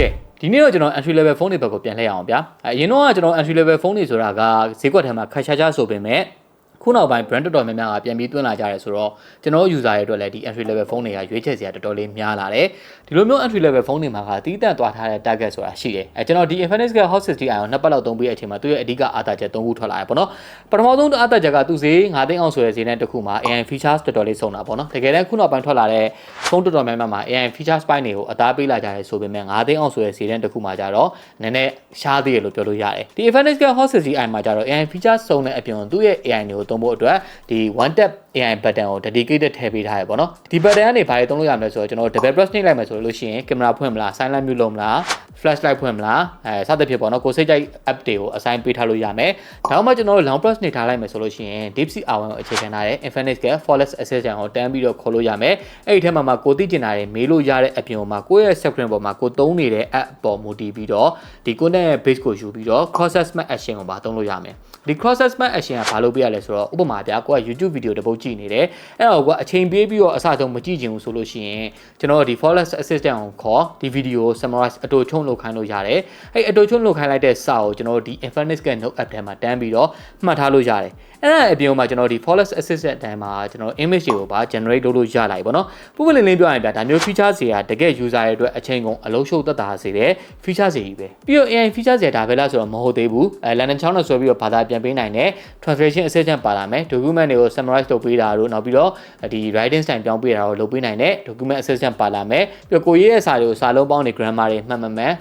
ကဲဒီနေ့တော့ကျွန်တော် entry level phone တွေဘက်ကိုပြန်လှည့်ရအောင်ဗျာအရင်တော့ကကျွန်တော် entry level phone တွေဆိုတာကဈေးကွက်ထဲမှာခက်ရှားရှားဆိုပေမဲ့ ခုနောက်ပိုင်း brand တော်တော်များများကပြန်ပြီးတွင်းလာကြရဲဆိုတော့ကျွန်တော် user တွေအတွက်လည်းဒီ entry level phone တွေကရွေးချယ်စရာတော်တော်လေးများလာတယ်ဒီလိုမျိုး entry level phone တွေမှာကတီးတန့်သွားထားတဲ့ target ဆိုတာရှိတယ်အဲကျွန်တော်ဒီ Infinix Hot 60 ion နှစ်ပတ်လောက်သုံးပြီးတဲ့အချိန်မှာသူ့ရဲ့အဓိကအားသာချက်၃ခုထွက်လာတယ်ပေါ့နော်ပထမဆုံးအားသာချက်ကသူ့ဈေး9သိန်းအောင်ဆိုတဲ့ဈေးနဲ့တစ်ခုမှာ AI features တော်တော်လေးစုံတာပေါ့နော်တကယ်တမ်းခုနောက်ပိုင်းထွက်လာတဲ့ဖုန်းတော်တော်များများမှာ AI features ပိုင်းတွေကိုအသားပေးလာကြတယ်ဆိုပေမဲ့9သိန်းအောင်ဆိုတဲ့ဈေးနဲ့တစ်ခုမှာကြတော့နည်းနည်းရှားသေးတယ်လို့ပြောလို့ရတယ်ဒီ Infinix Hot 60 ion မှာကြတော့ AI features စုံတဲ့အပြင်သူ့ရဲ့ AI တွေကိုသုံးဖို့အတွက်ဒီ one tap AI button ကို dedicated ထည့်ပေးထားရပေါ့နော်ဒီ button ကနေဘာတွေသုံးလို့ရမလဲဆိုတော့ကျွန်တော် double press နှိပ်လိုက်မယ်ဆိုလို့ရှိရင်ကင်မရာဖွင့်မလား silent mute လုပ်မလား flashlight ဖွင့်မလားအဲစသဖြင့်ပေါ့နော်ကိုစိတ်ကြိုက် app တွေကို assign ပေးထားလို့ရမယ်ဒါမှမဟုတ်ကျွန်တော်တို့ long press နှိပ်ထားလိုက်မယ်ဆိုလို့ရှိရင် DeepSeek R1 ကိုအခြေခံထားတဲ့ Infinix က flawless assistant ကိုတန်းပြီးတော့ခေါ်လို့ရမယ်အဲ့ဒီထဲမှာမှာကိုသိကျင်တာတွေမေးလို့ရတဲ့အပြင်မှာကိုယ့်ရဲ့ screen ပေါ်မှာကိုသုံးနေတဲ့ app ပေါ်မူတည်ပြီးတော့ဒီ content ရဲ့ base ကိုယူပြီးတော့ cross assessment action ကိုပါသုံးလို့ရမယ်ဒီ cross assessment action ကဘာလို့ပြရလဲဆိုတော့ဥပမာပြကိုက YouTube video တစ်ပုတ်ကြည့်နေတယ်အဲ့တော့ကိုကအချိန်ပေးပြီးတော့အစဆုံးမကြည့်ချင်ဘူးဆိုလို့ရှိရင်ကျွန်တော်ဒီ flawless assistant ကိုခေါ်ဒီ video ကို summarize အတူချုံလုပ်ခိုင်းလို့ရတယ်အဲ့အတူချုံလုပ်ခိုင်းလိုက်တဲ့စာကိုကျွန်တော်ဒီ Infinix က note app ထဲမှာတန်းပြီးတော့မှတ်ထားလို့ရတယ်အဲ့ဒါအပြင်မှာကျွန်တော်ဒီ flawless assistant တန်းမှာကျွန်တော် image တွေကိုပါ generate လုပ်လို့ရလာပြီပေါ့နော်ပုပ္ပလင်းလင်းပြောရရင်ဗျာဒါမျိုး feature တွေကတကယ် user ရဲ့အတွက်အချိန်ကုန်အလုံးရှုပ်သက်သာစေတဲ့ feature တွေကြီးပဲပြီးတော့ AI feature တွေဒါပဲလားဆိုတော့မဟုတ်သေးဘူးအဲ London ချောင်းနဲ့ဆွဲပြီးတော့ဘာသာပြန်ပေးနိုင်တဲ့ translation assistant ပါလာမယ် document တွေကို summarize လုပ်ပေးတာတို့နောက်ပြီးတော့ဒီ writing style ပြောင်းပေးတာကိုလုပ်ပေးနိုင်တဲ့ document assistant ပါလာမယ်ပြီးတော့ကိုရေးရဲ့စာတွေကိုစာလုံးပေါင်းတွေ grammar တွေမှတ်မှန်မှန်အဲ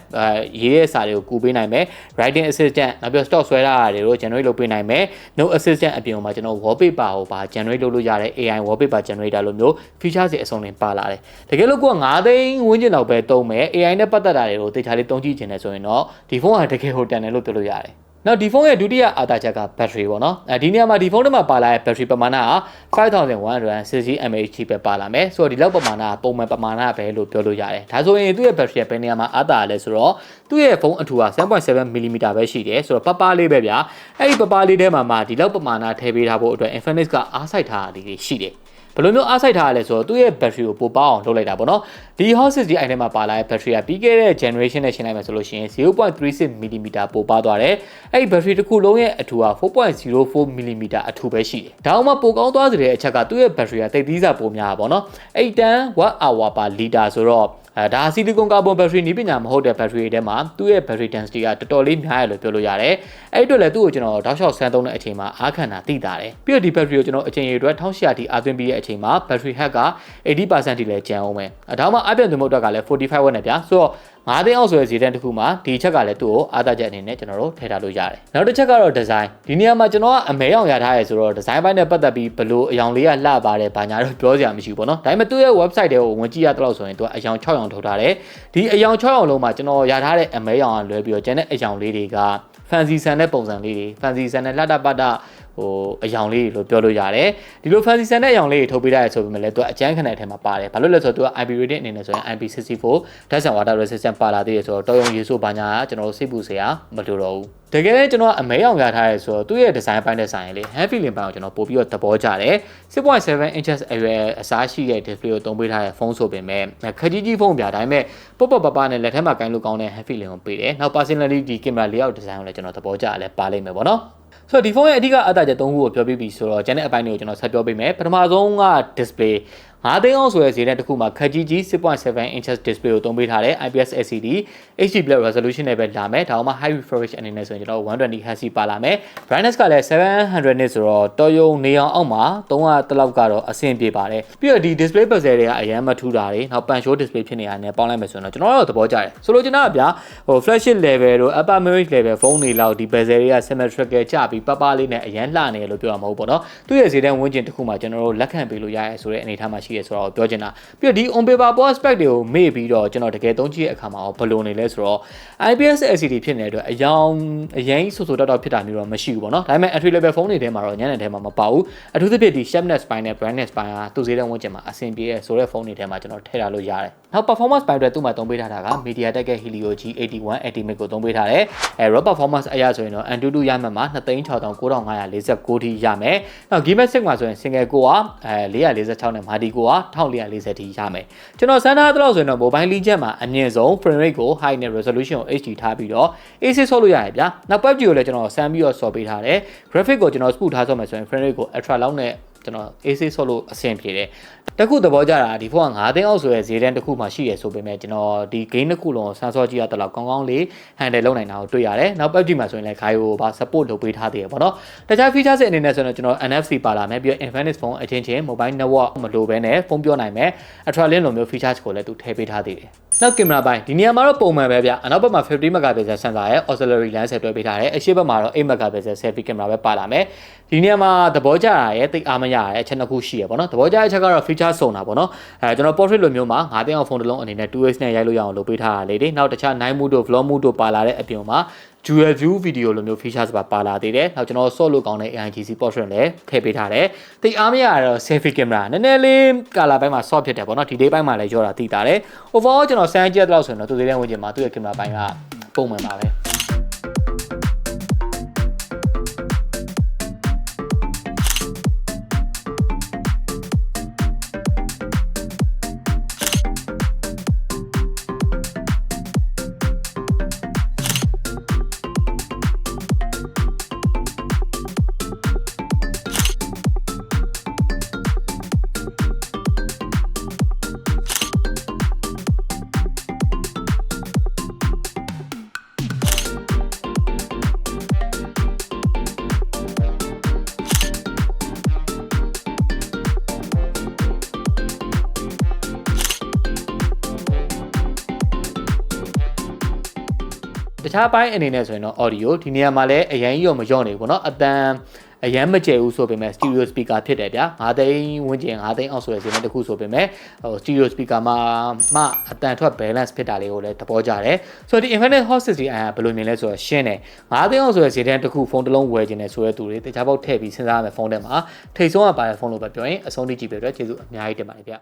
ရေးရဲ့စာတွေကိုကူပေးနိုင်မယ် writing assistant နောက်ပြီးတော့ stock ဆွဲတာတွေကို generate လုပ်ပေးနိုင်မယ် note assistant အပြင်မှာကျွန်တော် wallpaper ကိုပါ generate လုပ်လို့ရတဲ့ AI wallpaper generator လို့မျိုး feature တွေအစုံတွေပါလာတယ်တကယ်လို့ကိုက9သိန်းဝန်းကျင်လောက်ပဲသုံးမယ် AI နဲ့ပတ်သက်တာတွေကိုသေချာလေးသုံးကြည့်ခြင်းနဲ့ဆိုရင်တော့ဒီဖုန်းကတကယ်ဟိုတန်တယ်လို့ပြောလို့ရတယ် နောက်ဒီဖုန်းရဲ့ဒုတိယအာသာချက်က battery ပေါ့နော်အဲဒီနေရာမှာဒီဖုန်းထဲမှာပါလာတဲ့ battery ပမာဏက5160 mAh ပဲပါလာမယ်ဆိုတော့ဒီလောက်ပမာဏကပုံမှန်ပမာဏပဲလို့ပြောလို့ရတယ်ဒါဆိုရင်သူ့ရဲ့ battery ကဘယ်နေရာမှာအာသာလဲဆိုတော့သူ့ရဲ့ဖုန်းအထူက7.7 mm ပဲရှိတယ်ဆိုတော့ပပလေးပဲဗျာအဲ့ဒီပပလေးထဲမှာမှဒီလောက်ပမာဏထည့်ပေးထားဖို့အတွက် Infinix ကအားစိုက်ထားတာတွေရှိတယ် ဘယ်လိုမျိုးအားစိုက်ထားရလဲဆိုတော့သူ့ရဲ့ battery ကိုပိုပေါအောင်လုပ်လိုက်တာပေါ့နော်ဒီ Hot 60 item မှာပါလာတဲ့ battery ကပြီးခဲ့တဲ့ generation နဲ့ရှင်းလိုက်မယ်ဆိုလို့ရှိရင်0.36 mm ပိုပါသွားတယ်အဲ့ဒီ battery တစ်ခုလုံးရဲ့အထူက4.04 mm အထူပဲရှိတယ်ဒါအောင်မှပိုကောင်းသွားစေတဲ့အချက်ကသူ့ရဲ့ battery ကတိတ်သီးစာပိုများတာပေါ့နော်အဲ့တန် watt hour per liter ဆိုတော့ အဲဒါဆီလီကွန်ကာဗွန်ဘက်ထရီနည်းပညာမဟုတ်တဲ့ဘက်ထရီတွေထဲမှာသူ့ရဲ့ battery density ကတော်တော်လေးများရလို့ပြောလို့ရတယ်။အဲ့ဒီအတွက်လည်းသူ့ကိုကျွန်တော်တောက်လျှောက်ဆန်းသုံးတဲ့အချိန်မှာအားခံတာသိတာတယ်။ပြီးတော့ဒီ battery ကိုကျွန်တော်အချိန်ရအတွက်1800တိအားသွင်းပြီးတဲ့အချိန်မှာ battery health က80%တိလည်းကျန်အောင်ပဲ။အဲဒါမှအပြင်သွင်းမှုအတွက်ကလည်း45 watt နဲ့ဗျာ။ဆိုတော့9သိန်းအောင်ဆိုတဲ့ဈေးတန်းတစ်ခုမှာဒီချက်ကလည်းသူ့ကိုအားသာချက်အနေနဲ့ကျွန်တော်တို့ထည့်ထားလို့ရတယ်။နောက်တစ်ချက်ကတော့ design ဒီနေရာမှာကျွန်တော်ကအမဲအောင်ရထားရဲဆိုတော့ design ဘိုင်းနဲ့ပတ်သက်ပြီးဘလို့အယောင်လေးကလှပါတယ်ဘာညာတော့ပြောစရာမရှိဘူးပေါ့နော်။ဒါပေမဲ့သူ့ရဲ့ website တွေကိုဝင်ကြည့်ရတော့ဆိုရင်သူကအယောင်6ယောင်ထုတ်ထားတယ်။ဒီအယောင်6ယောင်လုံးမှာကျွန်တော်ရထားတဲ့အမဲရောင်ကလွဲပြီးတော့ကျန်တဲ့အယောင်လေးတွေက fancy ဆန်တဲ့ပုံစံလေးတွေ fancy ဆန်တဲ့လှတပတ ဟိုအယောင်လေးတွေလို့ပြောလို့ရတယ်ဒီလို fancy ဆန်တဲ့အယောင်လေးတွေထုတ်ပေးရတယ်ဆိုပေမဲ့လည်းသူကအကျန်းခနဲ့အထက်မှာပါတယ်ဘာလို့လဲဆိုတော့သူက IP rating အနေနဲ့ဆိုရင် IP64 dust and water resistant ပါလာသေးတယ်ဆိုတော့တော်ရုံရေဆိုးဘာညာကျွန်တော်တို့စိတ်ပူစရာမလိုတော့ဘူးတကယ်လည်းကျွန်တော်အမဲအောင်ရထားရဲဆိုတော့သူ့ရဲ့ design ပိုင်းနဲ့ဆိုင်ရင်လေ heavy feeling ပိုင်းကိုကျွန်တော်ပို့ပြီးတော့သဘောကျတယ်6.7 inches အရွယ်အစားရှိတဲ့ display ကိုသုံးပေးထားတဲ့ဖုန်းဆိုပေမဲ့ခကြီးကြီးဖုန်းပြဒါပေမဲ့ပုတ်ပုတ်ပပနဲ့လက်ထက်မှာကင်လို့ကောင်းတဲ့ heavy feeling ကိုပေးတယ်နောက် personality ဒီ camera layout design ကိုလည်းကျွန်တော်သဘောကျတယ်ပါလိမ့်မယ်ပေါ့နော် ဆိုတော့ဒီဖုန်းရဲ့အဓိကအတားချက်၃ခုကိုပြောပြပြီးဆိုတော့ကျန်တဲ့အပိုင်းတွေကိုကျွန်တော်ဆက်ပြောပေးမယ်ပထမဆုံးက display 9သိန်းအောင်ဆိုတဲ့ဈေးနဲ့တစ်ခုမှာခက်ကြီးကြီး6.7 inches display ကိုသုံးပေးထားတဲ့ IPS LCD HD Black resolution နဲ့ပဲလာမယ်ဒါမှ high refresh အနေနဲ့ဆိုရင်ကျွန်တော်120 Hz ပါလာမယ် brightness ကလည်း700 nit ဆိုတော့တော်ရုံနေအောင်အောက်မှာ300တလောက်ကတော့အဆင်ပြေပါတယ်ပြီးတော့ဒီ display bezel တွေကအရင်မထူတာတွေနောက် pan show display ဖြစ်နေတာနဲ့ပေါင်းလိုက်မယ်ဆိုတော့ကျွန်တော်တို့သဘောကျတယ်ဆိုလိုချင်တာကဗျာဟို flagship level တို့ upper mid level ဖုန်းတွေလောက်ဒီ bezel တွေက symmetrical ကြပြီးပပလေးနဲ့အရင်လှနေလို့ပြောရမှာမဟုတ်ပေါ့နော်သူ့ရဲ့ဈေးတန်းဝန်းကျင်တစ်ခုမှာကျွန်တော်တို့လက်ခံပေးလို့ရရဲဆိုတဲ့အနေအထားမှာရှိရဲဆိုတော့ပြောချင်တာပြီးတော့ဒီ on paper prospect တွေကိုမေ့ပြီးတော့ကျွန်တော်တကယ်သုံးကြည့်တဲ့အခါမှာဘယ်လိုနေလဲဆိုတော့ IPS LCD ဖြစ်နေတဲ့အတွက်အယောင်အရင်ဆူဆူတောက်တောက်ဖြစ်တာမျိုးတော့မရှိဘူးပေါ့နော်ဒါပေမဲ့ entry level ဖုန်းတွေထဲမှာတော့ညနေထဲမှာမပါဘူးအထူးသဖြင့်ဒီ sharpness ပိုင်းနဲ့ brightness ပိုင်းကသူ့ဈေးတန်းဝန်းကျင်မှာအဆင်ပြေတဲ့ဆိုတဲ့ဖုန်းတွေထဲမှာကျွန်တော်ထည့်ထားလို့ရတယ်နောက် performance ပိုင်းအတွက်သူ့မှာသုံးပေးထားတာက MediaTek ရဲ့ Helio G81 Ultimate ကိုသုံးပေးထားတယ်အဲ raw performance အရဆိုရင်တော့ Antutu ရမှတ်မှာ2,69,949ရမယ်နောက် Gimatic မှာဆိုရင် single core ကအဲ446နဲ့ multi core က1440ထိရမယ်ကျွန်တော်စမ်းထားသလောက်ဆိုရင်တော့ mobile legend မှာအမြင့်ဆုံး frame rate ကို high နဲ့ resolution ကို HD ထားပြီးတော့ AC ဆော့လို့ရတယ်ဗျာနောက် PUBG ကိုလည်းကျွန်တော်စမ်းပြီးတော့ဆော့ပေးထားတယ် graphic ကိုကျွန်တော် smooth ထားဆော့မယ်ဆိုရင် frame rate ကို ultra လောက်နဲ့ ကျွန်တော် AC ဆော့လို့အဆင်ပြေတယ်တခုသဘောကျတာဒီဖုန်းက9သိန်းအောက်ဆိုရဲဈေးတန်းတစ်ခုမှရှိရဆိုပေမဲ့ကျွန်တော်ဒီ game တစ်ခုလုံးကိုစမ်းဆော့ကြည့်ရတဲ့လောက်ကောင်းကောင်းလေး handle လုပ်နိုင်တာကိုတွေ့ရတယ်နောက် PUBG မှာဆိုရင်လည်း Gaio ကိုပါ support လုပ်ပေးထားသေးတယ်ပေါ့နော်တခြား features အနေနဲ့ဆိုရင်တော့ကျွန်တော် NFC ပါလာမယ်ပြီးတော့ Infinix phone အချင်းချင်း mobile network မလိုဘဲနဲ့ဖုန်းပြောနိုင်မယ် Ultra Link လိုမျိုး features ကိုလည်းသူထည့်ပေးထားသေးတယ်နောက်ကင်မရာပိုင်းဒီနေရာမှာတော့ပုံမှန်ပဲဗျအနောက်ဘက်မှာ50 megapixel sensor ရဲ့ auxiliary lens ဆက်တွဲပေးထားတယ်အရှေ့ဘက်မှာတော့8 megapixel selfie camera ပဲပါလာမယ်ဒီနေရာမှာသဘောကျတာရဲ့တိတ်အားမရရဲ့အချက်နှစ်ခုရှိရပေါ့နော်သဘောကျတဲ့အချက်ကတော့ feature စုံတာပေါ့နော်အဲကျွန်တော် portrait လိုမျိုးမှာ9သိန်းအောင်ဖုန်းတစ်လုံးအနေနဲ့ 2x နဲ့ရိုက်လို့ရအောင်လုပ်ပေးထားတာလေးတွေနောက်တခြား night mode တို့ vlog mode တို့ပါလာတဲ့အပြင်မှာ dual view video လိုမျိုး features ပါပါလာသေးတယ်နောက်ကျွန်တော် shot လို့ကောင်းတဲ့ AIGC portrait လည်းထည့်ပေးထားတယ်တိတ်အားမရတော့ selfie camera နည်းနည်းလေး color ဘိုင်းမှာ shot ဖြစ်တယ်ပေါ့နော်ဒီ day ဘိုင်းမှာလည်းရောတာသိတာတယ် overall ကျွန်တော်စမ်းကြည့်တဲ့လောက်ဆိုရင်တော့သူသေးတဲ့ဝင်ကျင်မှာသူ့ရဲ့ camera ဘိုင်းကပုံမှန်ပါပဲ တခြားပိုင်းအနေနဲ့ဆိုရင်တော့ audio ဒီနေရာမှာလည်းအရင်ကြီးရောမလျော့နေဘူးเนาะအတန်အရန်မကျဲဘူးဆိုပေမဲ့ stereo speaker ဖြစ်တယ်ဗျာ9သိန်းဝန်းကျင်9သိန်းအောက်ဆိုတဲ့ဈေးနဲ့တစ်ခုဆိုပေမဲ့ဟို stereo speaker မှာမှအတန်ထွက် balance ဖြစ်တာလေးကိုလည်းသဘောကျတယ်ဆိုတော့ဒီ Infinite Hot 60i ကဘယ်လိုမြင်လဲဆိုတော့ရှင်းတယ်9သိန်းအောက်ဆိုတဲ့ဈေးတန်းတစ်ခုဖုန်းတစ်လုံးဝယ်ခြင်းနဲ့ဆိုတဲ့သူတွေတခြားပေါက်ထည့်ပြီးစဉ်းစားရမယ်ဖုန်းထဲမှာထိတ်ဆုံးကပါတဲ့ဖုန်းလို့ပဲပြောရင်အဆုံးထိကြည့်ပြတဲ့အတွက်ကျေးဇူးအများကြီးတင်ပါတယ်ဗျ